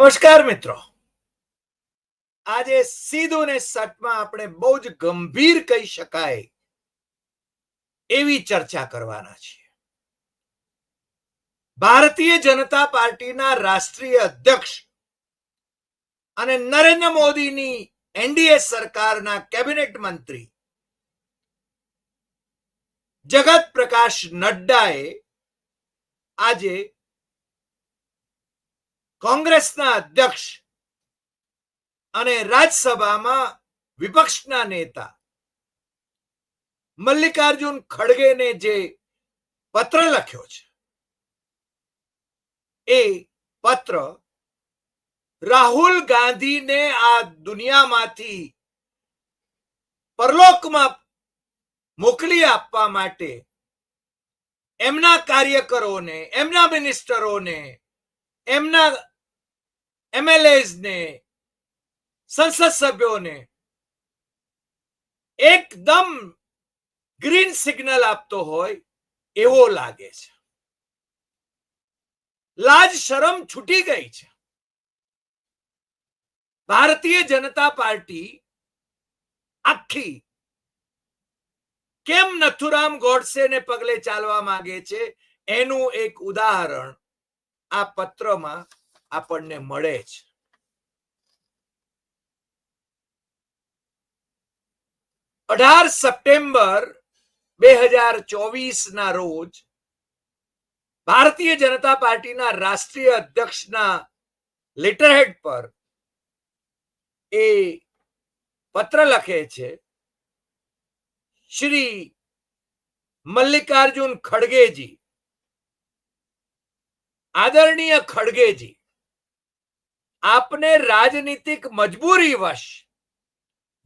નમસ્કાર મિત્રો. આજે સીધું ને સટમાં આપણે બહુ જ ગંભીર કહી શકાય એવી ચર્ચા કરવાના છીએ. ભારતીય જનતા પાર્ટીના રાષ્ટ્રીય અધ્યક્ષ અને નરેન્દ્ર મોદીની એનડીએ સરકારના કેબિનેટ મંત્રી જગત પ્રકાશ નડ્ડાએ આજે કોંગ્રેસના અધ્યક્ષ અને રાજ્યસભામાં વિપક્ષના નેતા મલ્લિકાર્જુન ખડગેને જે પત્ર લખ્યો છે, એ પત્ર રાહુલ ગાંધીને આ દુનિયામાંથી પરલોકમાં મોકલી આપવા માટે એમના કાર્યકરોને, એમના મિનિસ્ટરોને, એમના એમએલએસ ને સંસદ સભ્યોને એકદમ ગ્રીન સિગ્નલ આપતો હોય એવો લાગે છે. લાજ, શરમ છૂટી ગઈ છે. ભારતીય જનતા પાર્ટી આખી કેમ નથુરામ ગોડસેને પગલે ચાલવા માંગે છે? એનું એક ઉદાહરણ આ પત્રમાં આપણને મળે જ. અઢાર સપ્ટેમ્બર બે હજાર ચોવીસ ના રોજ ભારતીય જનતા પાર્ટીના રાષ્ટ્રીય અધ્યક્ષના લેટરહેડ પર એ પત્ર લખે છે, શ્રી મલ્લિકાર્જુન ખડગેજી, આદરણીય ખડગેજી આપને राजनीतिक मजबूरी वश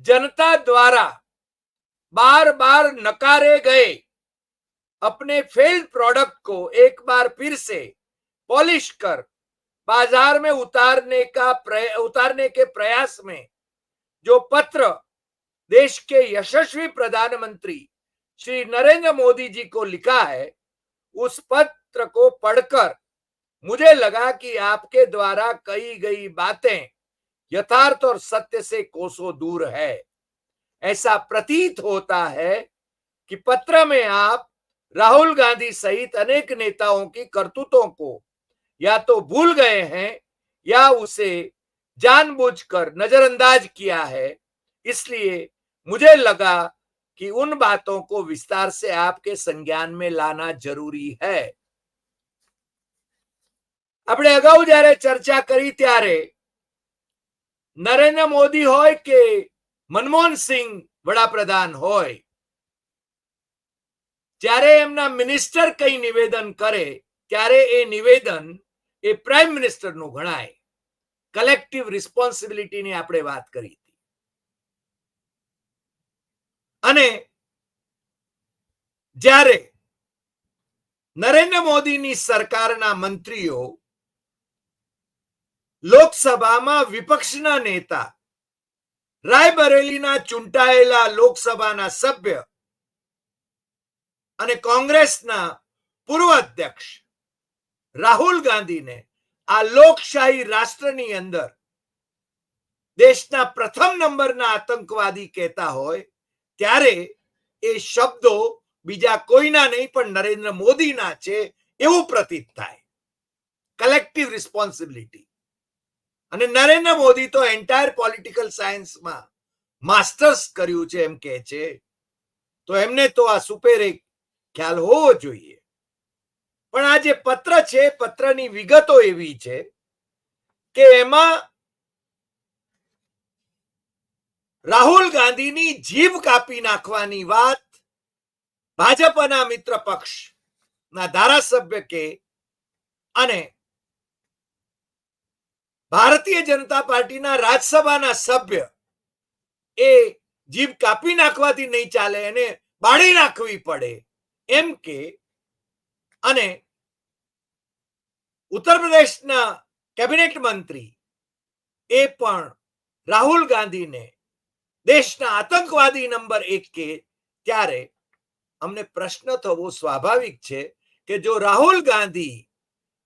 जनता द्वारा बार बार नकारे गए अपने फेल्ड प्रोडक्ट को एक बार फिर से पॉलिश कर बाजार में उतारने का प्रय, उतारने के प्रयास में जो पत्र देश के यशस्वी प्रधानमंत्री श्री नरेंद्र मोदी जी को लिखा है उस पत्र को पढ़कर मुझे लगा कि आपके द्वारा कही गई बातें यथार्थ और सत्य से कोसों दूर है। ऐसा प्रतीत होता है कि पत्र में आप राहुल गांधी सहित अनेक नेताओं की करतूतों को या तो भूल गए हैं या उसे जानबूझकर नजरअंदाज किया है। इसलिए मुझे लगा कि उन बातों को विस्तार से आपके संज्ञान में लाना ज़रूरी है। આપણે અગાઉ જ્યારે ચર્ચા કરી ત્યારે નરેન્દ્ર મોદી હોય કે મનમોહન સિંહ વડાપ્રધાન હોય, જ્યારે એમના મિનિસ્ટર કઈ નિવેદન કરે, ત્યારે એ નિવેદન એ પ્રાઇમ મિનિસ્ટરનું ગણાય. કલેક્ટિવ રિસ્પોન્સિબિલિટીની આપણે વાત કરી હતી. અને જ્યારે નરેન્દ્ર મોદીની સરકારના મંત્રીઓ લોકસભામાં વિપક્ષના નેતા. રાયબરેલીના ચૂંટાયેલા લોકસભાના સભ્ય. અને કોંગ્રેસના પૂર્વ અધ્યક્ષ રાહુલ ગાંધીને આ લોકશાહી રાષ્ટ્રની અંદર દેશના પ્રથમ નંબરના આતંકવાદી કહેતા હોય, ત્યારે એ શબ્દો બીજા કોઈના નહીં, પણ નરેન્દ્ર મોદીના છે એવું પ્રતીત થાય. કલેક્ટિવ રિસ્પોન્સિબિલિટી અને નરેન્દ્ર મોદી તો એન્ટાયર પોલિટિકલ સાયન્સમાં માસ્ટર્સ કર્યું છે એમ કે છે. તો એમને તો આ સુપેરે ખ્યાલ હોવો જોઈએ. પણ આ જે પત્ર છે, પત્રની વિગતો એવી છે કે એમાં રાહુલ ગાંધીની જીભ કાપી નાખવાની વાત ભાજપના મિત્ર પક્ષ ના ધારાસભ્ય કે અને ભારતીય જનતા પાર્ટીના રાજ્યસભાના સભ્ય એ જીભ કાપી નાખવાથી નહીં ચાલે, એને બાળી નાખવી પડે. એમ કે, અને ઉત્તર પ્રદેશના કેબિનેટ મંત્રી એ પણ રાહુલ ગાંધીને દેશના આતંકવાદી નંબર એક કે ત્યારે અમને પ્રશ્ન થવો સ્વાભાવિક છે કે જો રાહુલ ગાંધી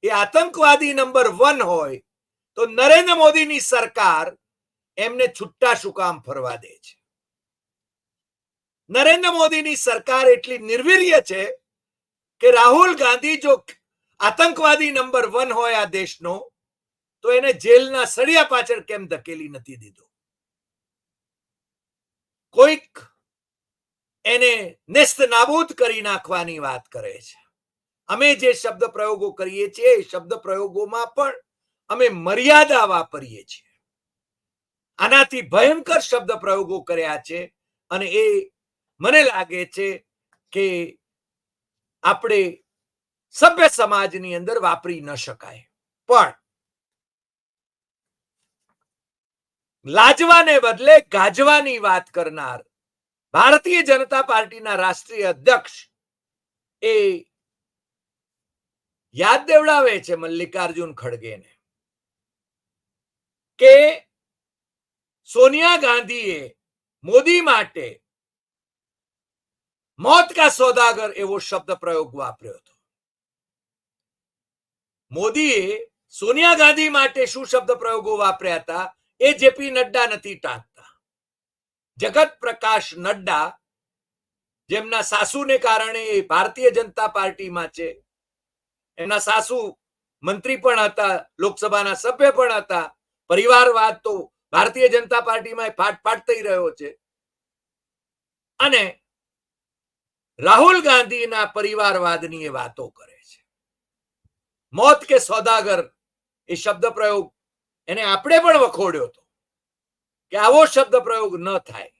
એ આતંકવાદી નંબર વન હોય તો નરેન્દ્ર મોદીની સરકાર એમને છુટ્ટા શું કામ ફરવા દે છે. નરેન્દ્ર મોદીની સરકાર એટલી નિર્વીર્ય છે કે રાહુલ ગાંધી જો આતંકવાદી નંબર વન હોય આ દેશનો, તો એને જેલના સળિયા પાછળ કેમ ધકેલી નથી દીધો? કોઈક એને નેસ્ત નાબૂદ કરી નાખવાની વાત કરે છે. અમે જે શબ્દ પ્રયોગો કરીએ છીએ એ શબ્દ પ્રયોગોમાં પણ અમે મર્યાદા વાપરીએ છીએ. આનાથી ભયંકર શબ્દ પ્રયોગો કર્યા છે અને એ મને લાગે છે કે આપણે સભ્ય સમાજની અંદર વાપરી ન શકાય. પણ લાજવાને બદલે ગાજવાની વાત કરનાર ભારતીય જનતા પાર્ટીના રાષ્ટ્રીય અધ્યક્ષ એ યાદ દેવડાવે છે મલ્લિકાર્જુન ખડગેને. કે સોનિયા ગાંધીએ મોદી માટે મોત કા સોદાગર એવો શબ્દ પ્રયોગ વાપર્યો હતો. મોદીએ સોનિયા ગાંધી માટે શું શબ્દ પ્રયોગો વાપર્યા હતા? એ જેપી નડ્ડા નથી ટાંકતા. જગત પ્રકાશ નડ્ડા જેમના સાસુને કારણે એ ભારતીય જનતા પાર્ટીમાં છે. એમના સાસુ મંત્રી પણ હતા, લોકસભાના સભ્ય પણ હતા. પરિવારવાદ તો ભારતીય જનતા પાર્ટીમાં ફાટ ફાટ રહ્યો છે. અને રાહુલ ગાંધીના પરિવારવાદની એ વાતો કરે છે. મોત કે સોદાગર એ શબ્દ પ્રયોગ એને આપણે પણ વખોડ્યો હતો કે આવો શબ્દ પ્રયોગ ન થાય.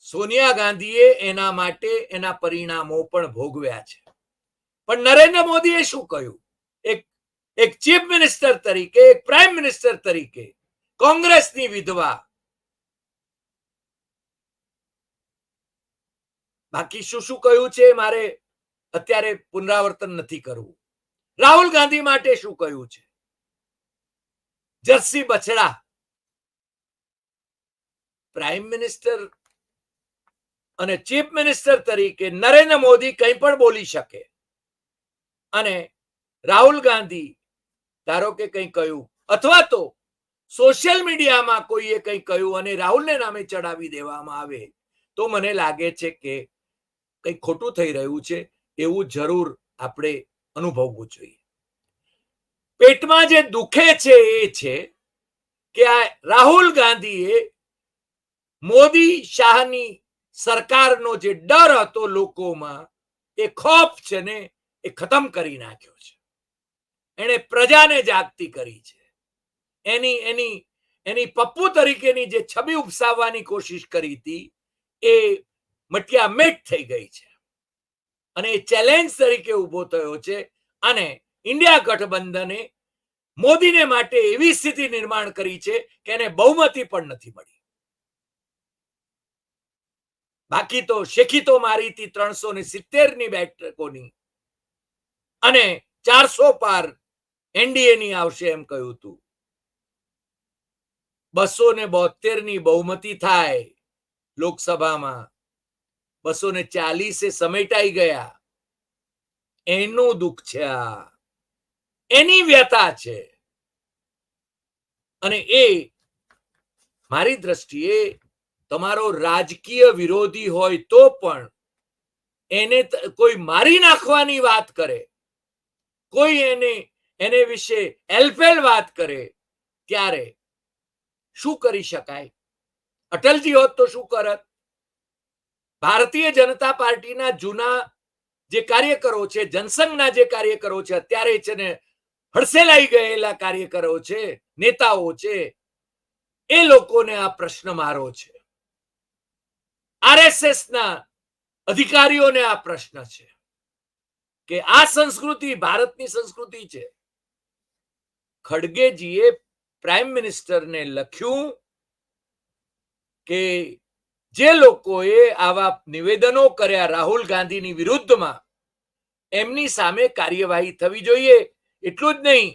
સોનિયા ગાંધીએ એના માટે એના પરિણામો પણ ભોગવ્યા છે. પણ નરેન્દ્ર મોદીએ શું કહ્યું? એક એક ચીફ મિનિસ્ટર તરીકે, એક પ્રાઇમ મિનિસ્ટર તરીકે, કોંગ્રેસની વિધવા. બાકી શું શું કહ્યું છે? મારે અત્યારે પુનરાવર્તન નથી કરવું. રાહુલ ગાંધી માટે શું કહ્યું છે? જર્સી બછડા. પ્રાઇમ મિનિસ્ટર અને ચીફ મિનિસ્ટર તરીકે નરેન્દ્ર મોદી કંઈ પણ બોલી શકે. અને રાહુલ ગાંધી ધારો કે કંઈ કહ્યું. અથવા તો સોશિયલ મીડિયામાં કોઈએ કંઈ કહ્યું અને રાહુલને નામે ચડાવી દેવામાં આવે, તો મને લાગે છે કે કંઈ ખોટું થઈ રહ્યું છે, એવું જરૂર આપણે અનુભવવું જોઈએ. પેટમાં જે દુખે છે એ છે કે આ રાહુલ ગાંધીએ મોદી શાહની સરકારનો જે ડર હતો લોકોમાં, એ ખોફ છે ને એ ખતમ કરી નાખ્યો છે. એણે પ્રજાને જાગતી કરી છે. એની એની એની પપ્પુ તરીકેની જે છબી ઉપસાવવાની કોશિશ કરી હતી, એ મટિયા મેટ થઈ ગઈ છે. અને એ ચેલેન્જ તરીકે ઊભો થયો છે અને ઇન્ડિયા ગઠબંધને મોદીને માટે એવી સ્થિતિ નિર્માણ કરી છે કે એને બહુમતી પણ નથી મળી. બાકી તો શેખી મારી હતી ત્રણસો ને સિત્તેરની બેઠકોની. અને ચારસો પાર એનડીએ ની આવશે એમ કહ્યું હતું બસો ને બોતેરની બહુમતી થાય લોકસભામાં. બસો ને ચાલીસે સમેટાઈ ગયા. એનું દુઃખ છે આ. એની વ્યથા છે. અને એ મારી દ્રષ્ટિએ તમારો રાજકીય વિરોધી હોય તો પણ એને કોઈ મારી નાખવાની વાત કરે. કોઈ એને એને વિશે એલફેલ વાત કરે, ત્યારે શું કરી શકાય? અટલજી હોત તો શું કરત? ભારતીય જનતા પાર્ટીના જૂના જે કાર્યકરો છે, જનસંઘના જે કાર્યકરો છે, અત્યારે છે ને હડસેલાઈ ગયેલા કાર્યકરો છે, નેતાઓ છે, એ લોકોને આ પ્રશ્ન મારો છે. આરએસએસ ના અધિકારીઓને આ પ્રશ્ન છે કે આ સંસ્કૃતિ ભારતની સંસ્કૃતિ છે. ખડગેજીએ પ્રાઇમ મિનિસ્ટરને લખ્યું કે જે લોકોએ આવા નિવેદનો કર્યા રાહુલ ગાંધીની વિરુદ્ધમાં, એમની સામે કાર્યવાહી થવી જોઈએ. એટલું જ નહીં,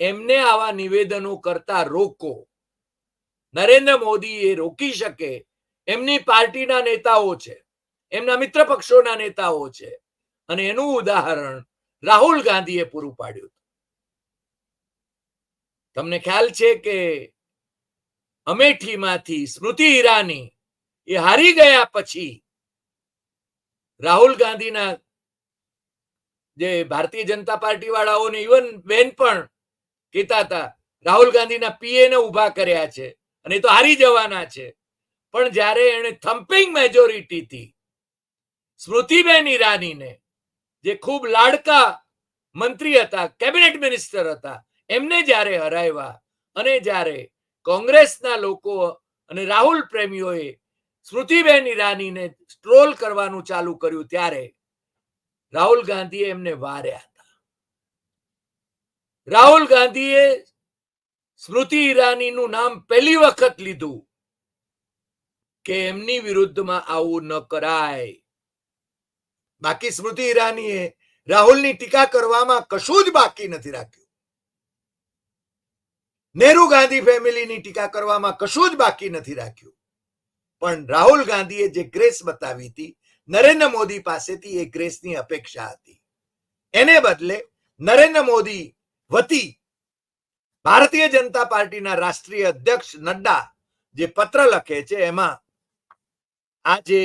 એમને આવા નિવેદનો કરતા રોકો. નરેન્દ્ર મોદી એ રોકી શકે એમની પાર્ટીના નેતાઓ છે, એમના મિત્ર પક્ષોના નેતાઓ છે. અને એનું ઉદાહરણ રાહુલ ગાંધીએ પૂરું પાડ્યું તમને ખ્યાલ છે કે અમેઠીમાંથી સ્મૃતિ ઈરાની એ હારી ગયા પછી રાહુલ ગાંધીના જે ભારતીય જનતા પાર્ટી વાળાઓને ઇવન બેન પણ કહેતા હતા, રાહુલ ગાંધીના પીએ ને ઊભા કર્યા છે અને તો હારી જવાના છે. પણ જ્યારે એણે થમ્પિંગ મેજોરિટીથી સ્મૃતિબેન ઈરાનીને, જે ખૂબ લાડકા મંત્રી હતા, કેબિનેટ મિનિસ્ટર હતા એમને જ્યારે હરાવ્યા અને જ્યારે કોંગ્રેસના લોકો અને રાહુલ પ્રેમીઓએ સ્મૃતિબેન ઈરાનીને સ્ટ્રોલ કરવાનું ચાલુ કર્યું ત્યારે રાહુલ ગાંધીએ એમને વાર્યા હતા. રાહુલ ગાંધીએ સ્મૃતિ ઈરાનીનું નામ પહેલી વખત લીધું કે એમની વિરુદ્ધમાં આવું ન કરાય. બાકી સ્મૃતિ ઈરાનીએ રાહુલની ટીકા કરવામાં કશું જ બાકી નથી રાખ્યું. નહેરુ ગાંધી ફેમિલીની ટીકા કરવામાં કશું જ બાકી નથી રાખ્યું. પણ રાહુલ ગાંધીએ જે ગ્રેસ બતાવી હતી, નરેન્દ્ર મોદી પાસેથી એ ગ્રેસની અપેક્ષા હતી. એને બદલે નરેન્દ્ર મોદી વતી ભારતીય જનતા પાર્ટીના રાષ્ટ્રીય અધ્યક્ષ નડ્ડા જે પત્ર લખે છે, એમાં આ જે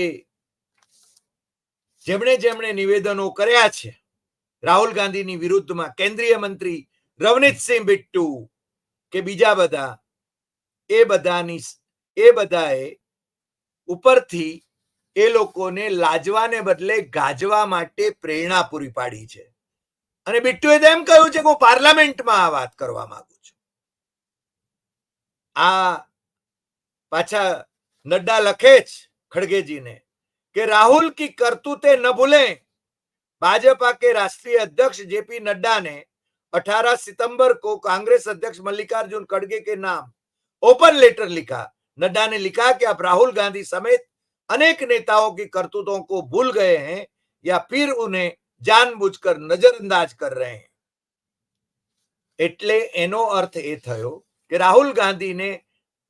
જેમણે જેમણે નિવેદનો કર્યા છે, રાહુલ ગાંધીની વિરુદ્ધમાં કેન્દ્રીય મંત્રી રવનીતસિંહ બિટ્ટુ કે બીજા બધા, એ બધાની એ બધાએ ઉપરથી એ લોકોને લાજવાને બદલે ગાજવા માટે પ્રેરણા પૂરી પાડી છે. અને બિટ્ટુએ તો એમ કહ્યું છે કે હું પાર્લામેન્ટમાં આ વાત કરવા માંગુ છું. આ પાછા નડ્ડા લખે જ ખડગેજીને કે રાહુલ કી કરતું તે ન ભૂલે. ભાજપા કે રાષ્ટ્રીય અધ્યક્ષ જેપી નડ્ડાને ને 18 सितंबर को कांग्रेस अध्यक्ष मल्लिकार्जुन खड़गे के नाम ओपन लेटर लिखा नड्डा ने लिखा कि आप राहुल गांधी समेत अनेक नेताओं की करतूतों को भूल गए हैं या फिर उन्हें जानबूझकर नजरअंदाज कर रहे हैं એટલે એનો અર્થ એ થયો કે રાહુલ ગાંધીને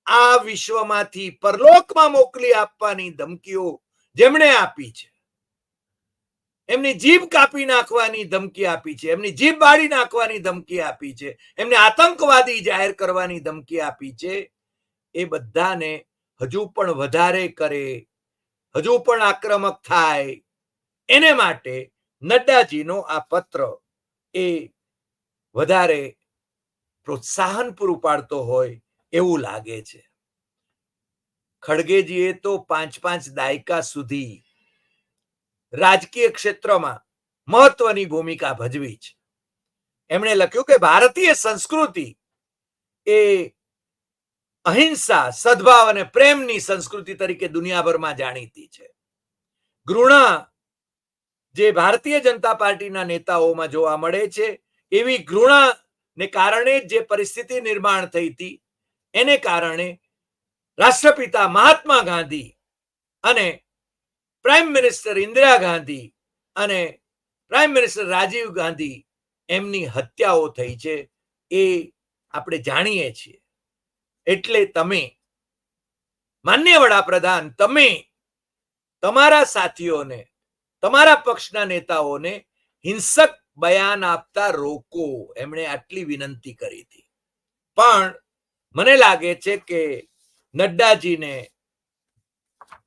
આ વિશ્વમાંથી પરલોકમાં મોકલી આપવાની ધમકીઓ જેમણે આપી છે એમની જીભ કાપી નાખવાની ધમકી આપી છે, એમની જીભ બાળી નાખવાની ધમકી આપી છે, એમને આતંકવાદી જાહેર કરવાની ધમકી આપી છે. એ બધાને હજુ પણ વધારે કરે, હજુ પણ આક્રમક થાય. એને માટે નડ્ડાજીનો આ પત્ર એ વધારે પ્રોત્સાહન પૂરું પાડતો હોય એવું લાગે છે. ખડગેજીએ તો પાંચ પાંચ દાયકા સુધી રાજકીય ક્ષેત્રમાં મહત્વની ભૂમિકા ભજવી છે. એમણે લખ્યું કે ભારતીય સંસ્કૃતિ એ અહિંસા, સદભાવ અને પ્રેમની સંસ્કૃતિ તરીકે દુનિયાભરમાં જાણીતી છે. ઘૃણા જે ભારતીય જનતા પાર્ટીના નેતાઓમાં જોવા મળે છે, એવી ઘૃણા ને કારણે જે પરિસ્થિતિ નિર્માણ થઈ હતી, એને કારણે રાષ્ટ્રપિતા મહાત્મા ગાંધી અને પ્રાઇમ મિનિસ્ટર ઇન્દિરા ગાંધી અને પ્રાઇમ મિનિસ્ટર રાજીવ ગાંધી એમની હત્યાઓ થઈ છે એ આપણે જાણીએ છીએ. એટલે તમે, માન્ય વડાપ્રધાન, તમે તમારા સાથીઓને, તમારા પક્ષના નેતાઓને હિંસક બયાન આપતા રોકો, એમણે આટલી વિનંતી કરી હતી. પણ મને લાગે છે કે નડ્ડાજીને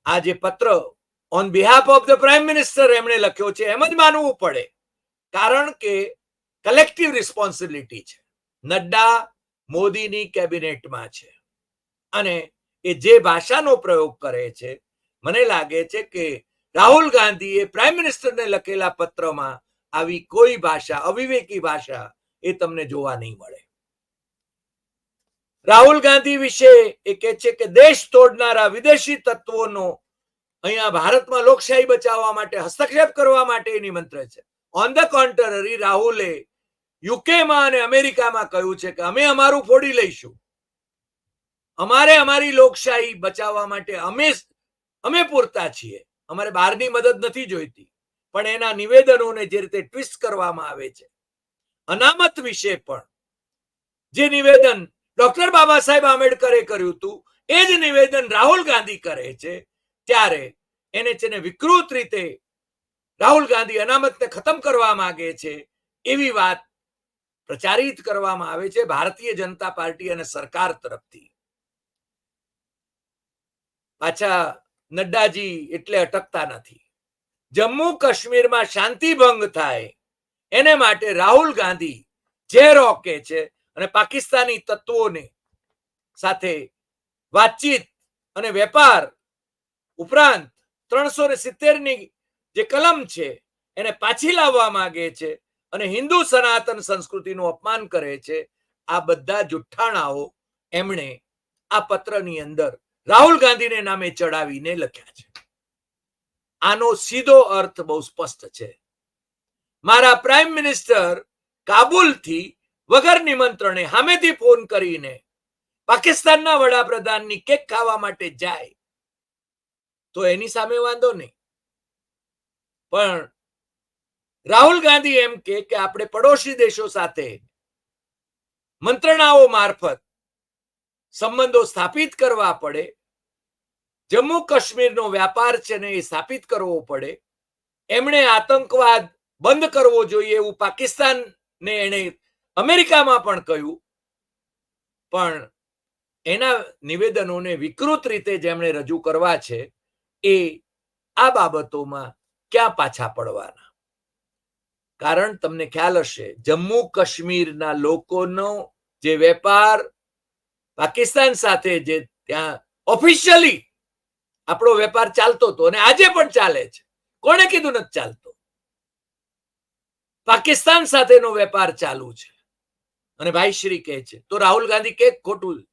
આ જે પત્ર on behalf of the prime minister એમણે લખ્યો છે, એમ જ માનવું પડે. કારણ કે કલેક્ટિવ રિસ્પોન્સિબિલિટી છે. નડ્ડા મોદીની કેબિનેટમાં છે. અને એ જે ભાષાનો પ્રયોગ કરે છે, મને લાગે છે કે રાહુલ ગાંધીએ પ્રાઇમ મિનિસ્ટરને લખેલા પત્રમાં આવી કોઈ ભાષા, અવિવેકી ભાષા, એ તમને જોવા નહીં મળે. રાહુલ ગાંધી વિશે એ કહે છે કે દેશ તોડનારા વિદેશી તત્વોનો અહીંયા ભારતમાં લોકશાહી બચાવવા માટે, હસ્તક્ષેપ કરવા માટે નિમંત્રણ છે. ઓન ધ કોન્ટ્રરી રાહુલે યુકેમાં અને અમેરિકામાં કહ્યું છે કે અમે અમારું ફોડી લઈશું. અમારે અમારી લોકશાહી બચાવવા માટે અમે અમે પૂરતા છીએ. અમારે બહારની મદદ નથી જોઈતી. પણ એના નિવેદનોને જે રીતે ટ્વિસ્ટ કરવામાં આવે છે. અનામત વિશે પણ જે નિવેદન ડોક્ટર બાબા સાહેબ આંબેડકરે કર્યું હતું, એ જ નિવેદન રાહુલ ગાંધી કરે છે. ત્યારે એને છે ને વિકૃત રીતે રાહુલ ગાંધી અનામતને ખતમ કરવા માંગે છે એવી વાત પ્રચારિત કરવામાં આવે છે ભારતીય જનતા પાર્ટી અને સરકાર તરફથી. પાછા નડ્ડાજી એટલે અટકતા નથી. જમ્મુ કાશ્મીરમાં શાંતિ ભંગ થાય એને માટે રાહુલ ગાંધી જે રોકે છે અને પાકિસ્તાની તત્વોને સાથે વાતચીત અને વેપાર ઉપરાંત ત્રણસો ને સિત્તેરની જે કલમ છે, એને પાછી લાવવા માંગે છે અને હિન્દુ સનાતન સંસ્કૃતિનું અપમાન કરે છે, આ બધા જુઠ્ઠાણાઓ એમણે આ પત્રની અંદર રાહુલ ગાંધીને નામે ચડાવીને લખ્યા છે. આનો સીધો અર્થ બહુ સ્પષ્ટ છે. મારા પ્રાઇમ મિનિસ્ટર કાબુલથી વગર નિમંત્રણે હામેથી ફોન કરીને પાકિસ્તાનના વડાપ્રધાનની કેક ખાવા માટે જાય તો એની સામે વાંધો નહીં. પણ રાહુલ ગાંધી એમ કે આપણે પડોશી દેશો સાથે મંત્રણાઓ મારફત સંબંધો સ્થાપિત કરવા પડે. જમ્મુ કાશ્મીરનો વ્યાપાર છે ને એ સ્થાપિત કરવો પડે. એમણે આતંકવાદ બંધ કરવો જોઈએ એવું પાકિસ્તાનને એણે અમેરિકામાં પણ કહ્યું. પણ એના નિવેદનોને વિકૃત રીતે જેમણે રજૂ કરવા છે એ આ બાબતોમાં ક્યાં પાછા પડવાના? કારણ તમને ખ્યાલ હશે, જમ્મુ કાશ્મીરના લોકોનો જે વેપાર, પાકિસ્તાન સાથે જે ત્યાં ઓફિશિયલી આપણો વેપાર ચાલતો હતો અને આજે પણ ચાલે છે. કોણે કીધું નથી ચાલતો? પાકિસ્તાન સાથેનો વેપાર ચાલુ છે. અને ભાઈ શ્રી કહે છે, તો રાહુલ ગાંધી કે ખોટું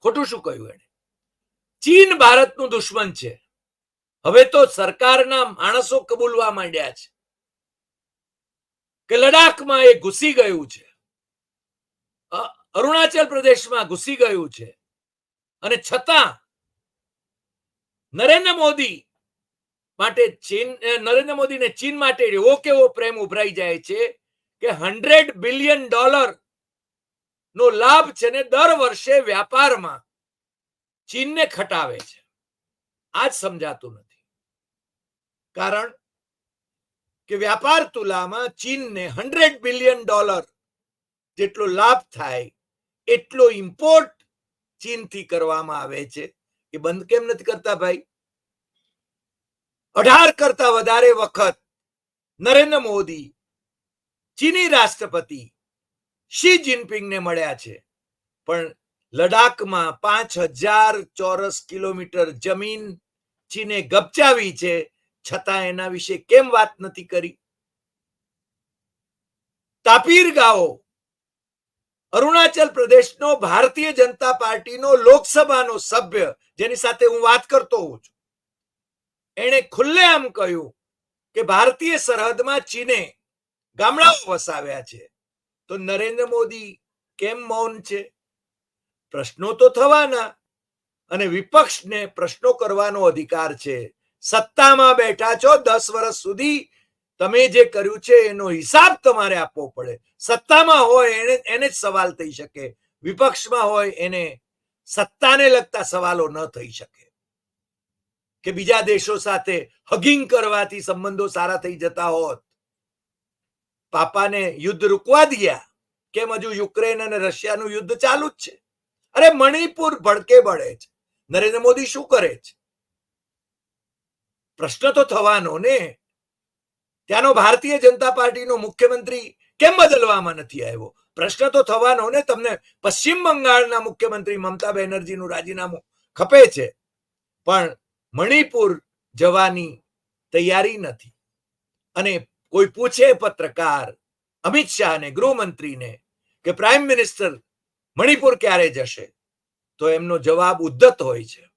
ખોટું શું કહ્યું એને ચીન ભારતનું દુશ્મન છે. હવે તો સરકારના માણસો કબૂલવા માંડ્યા છે કે લડાખમાં એ ઘૂસી ગયું છે. અરુણાચલ પ્રદેશમાં ઘૂસી ગયું છે. અને છતાં નરેન્દ્ર મોદી માટે ચીન નરેન્દ્ર મોદીને ચીન માટે એવો કેવો પ્રેમ ઉભરાઈ જાય છે કે હંડ્રેડ બિલિયન ડોલર નો લાભ છે ને દર વર્ષે વ્યાપારમાં ચીનને ખટાવે છે. આ જ સમજાતું નથી. કારણ કે વ્યાપાર તુલામાં ચીનને હંડ્રેડ બિલિયન ડોલર જેટલો લાભ થાય, એટલો ઇમ્પોર્ટ ચીનથી કરવામાં આવે છે. એ બંધ કેમ નથી કરતા ભાઈ? અઢાર કરતા વધારે વખત નરેન્દ્ર મોદી ચીની રાષ્ટ્રપતિ શી જિનપિંગને મળ્યા છે. પણ લડાખમાં પાંચ હજાર ચોરસ કિલોમીટર જમીન ચીને ગપચાવી છે. છતાં એના વિશે કેમ વાત નથી કરી? તાપીર ગાઓ, અરુણાચલ પ્રદેશનો ભારતીય જનતા પાર્ટીનો લોકસભાનો સભ્ય, જેની સાથે હું વાત કરતો હોઉં છું. એણે ખુલ્લેઆમ કહ્યું કે ભારતીય સરહદમાં ચીને ગામડાઓ વસાવ્યા છે. તો નરેન્દ્ર મોદી કેમ મૌન છે? પ્રશ્નો તો થવાના અને વિપક્ષને પ્રશ્નો કરવાનો અધિકાર છે. સત્તામાં બેઠા છો દસ વર્ષ સુધી. તમે જે કર્યું છે એનો હિસાબ તમારે આપવો પડે. સત્તામાં હોય એને એને જ સવાલ થઈ શકે. વિપક્ષમાં હોય એને સત્તાને લગતા સવાલો ન થઈ શકે. કે બીજા દેશો સાથે હગિંગ કરવાથી સંબંધો સારા થઈ જતા હોત. પાપાને યુદ્ધ રૂકવા દયા. કેમ હજુ યુક્રેન અને રશિયાનું યુદ્ધ ચાલુ જ છે? અરે મણિપુર ભડકે બળે છે. નરેન્દ્ર મોદી શું કરે છે? પ્રશ્ન તો થવાનો ને. ત્યાંનો ભારતીય જનતા પાર્ટીનો મુખ્યમંત્રી કેમ બદલવામાં નથી આવ્યો? પ્રશ્ન તો થવાનો ને, તમને પશ્ચિમ બંગાળના મુખ્યમંત્રી મમતા બેનર્જીનું રાજીનામું ખપે છે. પણ મણિપુર જવાની તૈયારી નથી. અને કોઈ પૂછે પત્રકાર અમિત શાહ ને ગૃહમંત્રીને કે પ્રાઇમ મિનિસ્ટર મણિપુર ક્યારે જશે? તો એમનો જવાબ ઉદ્ધત હોય છે.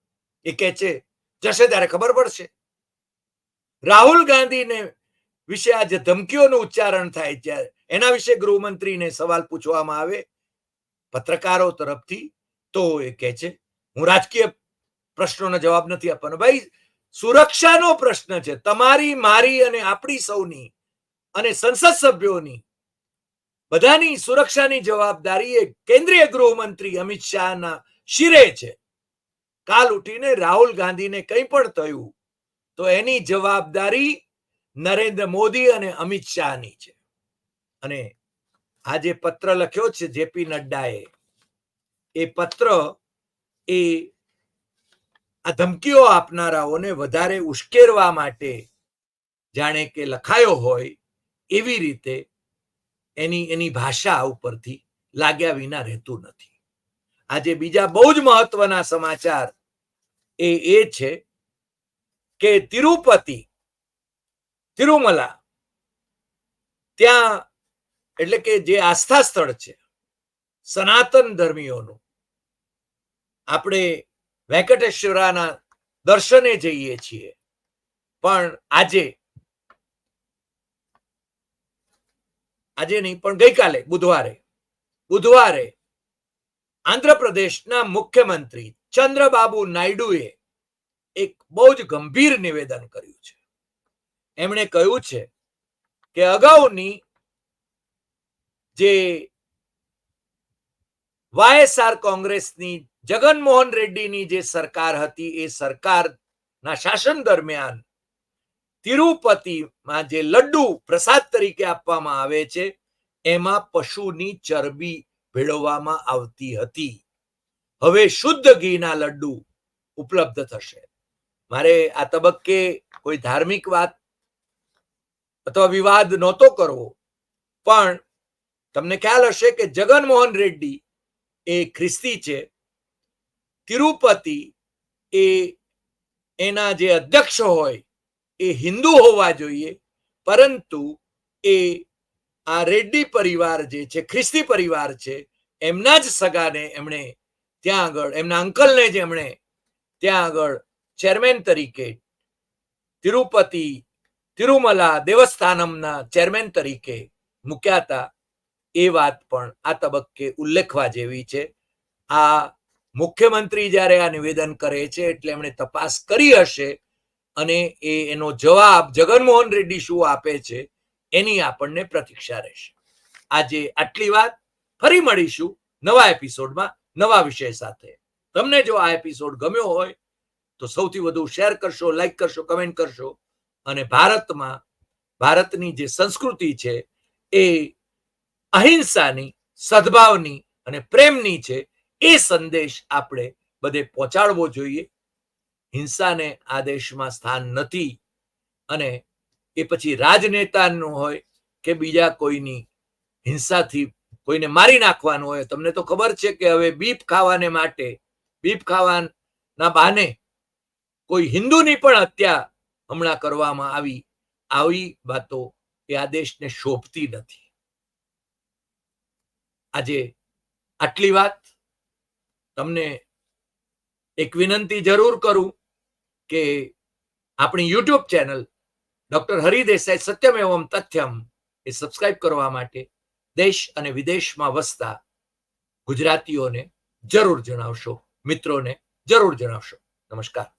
એ કહે છે, જશે ત્યારે ખબર પડશે. રાહુલ ગાંધીને વિશે આ જે ધમકીઓનું ઉચ્ચારણ થાય છે. એના વિશે ગૃહમંત્રીને સવાલ પૂછવામાં આવે. પત્રકારો તરફથી તો એ કહે છે, હું રાજકીય પ્રશ્નોનો જવાબ નથી આપવાનો. ભાઈ, સુરક્ષાનો પ્રશ્ન છે. તમારી, મારી અને આપણી સૌની અને સંસદ સભ્યોની બધાની સુરક્ષાની જવાબદારી એ કેન્દ્રીય ગૃહમંત્રી અમિત શાહના શિરે છે. કાલ ઉઠીને રાહુલ ગાંધીને કંઈ પણ થયું તો એની જવાબદારી નરેન્દ્ર મોદી અને અમિત શાહની છે. અને આ જે પત્ર લખ્યો છે જેપી નડ્ડાએ, એ પત્ર એ આ ધમકીઓ આપનારાઓને વધારે ઉશ્કેરવા માટે જાણે કે લખાયો હોય એવી રીતે એની એની ભાષા ઉપરથી લાગ્યા વિના રહેતું નથી. આજે બીજા બહુ જ મહત્વના સમાચાર એ એ છે કે તિરુપતિ, તિરુમલા, ત્યાં એટલે કે જે આસ્થા સ્થળ છે, સનાતન ધર્મીઓનું, આપણે વેંકટેશ્વરાના દર્શને જઈએ છીએ. પણ આજે આજે નહીં, પણ ગઈકાલે, બુધવારે બુધવારે આંધ્રપ્રદેશના મુખ્યમંત્રી ચંદ્રબાબુ નાયડુએ એક બહુ જ ગંભીર નિવેદન કર્યું છે. એમણે કહ્યું છે કે અગાઉની જે વાયએસઆર કોંગ્રેસની, જગનમોહન રેડ્ડીની જે સરકાર હતી, એ સરકારના શાસન દરમિયાન તિરુપતિમાં જે લડ્ડુ પ્રસાદ તરીકે આપવામાં આવે છે, એમાં પશુની ચરબી ભેળવવામાં આવતી હતી. હવે શુદ્ધ ઘીના લડ્ડુ ઉપલબ્ધ થશે. મારે આ તબક્કે કોઈ ધાર્મિક વાત અથવા વિવાદ નહોતો કરવો. પણ તમને ખ્યાલ હશે કે જગનમોહન રેડ્ડી એ ખ્રિસ્તી છે. તિરુપતિ એ એના જે અધ્યક્ષ હોય એ હિન્દુ હોવા જોઈએ. પરંતુ એ આ રેડ્ડી પરિવાર જે છે, ખ્રિસ્તી પરિવાર છે, એમના જ સગાને એમણે ત્યાં આગળ, એમના અંકલને જ એમણે ત્યાં આગળ ચેરમેન તરીકે, તિરુપતિ, તિરુમલા દેવસ્થાનમના ચેરમેન તરીકે મૂક્યા હતા. એ વાત પણ આ તબક્કે ઉલ્લેખવા જેવી છે. આ મુખ્યમંત્રી જ્યારે આ નિવેદન કરે છે એટલે એમણે તપાસ કરી હશે અને એ એનો જવાબ જગનમોહન રેડ્ડી શું આપે છે એની આપણને પ્રતીક્ષા રહેશે. આજે આટલી વાત. ફરી મળીશું નવા એપિસોડમાં નવા વિષય સાથે. તમને જો આ એપિસોડ ગમ્યો હોય તો સૌથી વધુ શેર કરશો લાઈક કરશો કમેન્ટ કરશો. અને ભારતમાં, ભારતની જે સંસ્કૃતિ છે એ અહિંસાની, સદભાવની અને પ્રેમની છે એ સંદેશ આપણે બધે પહોંચાડવો જોઈએ. હિંસાને આ દેશમાં સ્થાન નથી અને એ પછી રાજનેતાનું હોય કે બીજા કોઈની હિંસાથી કોઈને મારી નાખવાનું હોય, તમને તો ખબર છે કે હવે બીફ ખાવાને માટે, બીફ ખાવાના બહાને કોઈ હિન્દુની પણ હત્યા હમણાં કરવામાં આવી આવી વાતો એ આ દેશને શોભતી નથી. આજે આટલી વાત તમને એક વિનંતી જરૂર કરું કે આપણી YouTube channel doctor Hari Desai Satyam Evam Tathyam એ સબસ્ક્રાઇબ કરવા માટે દેશ અને વિદેશમાં વસતા ગુજરાતીઓને જરૂર જણાવશો, મિત્રોને જરૂર જણાવશો. નમસ્કાર.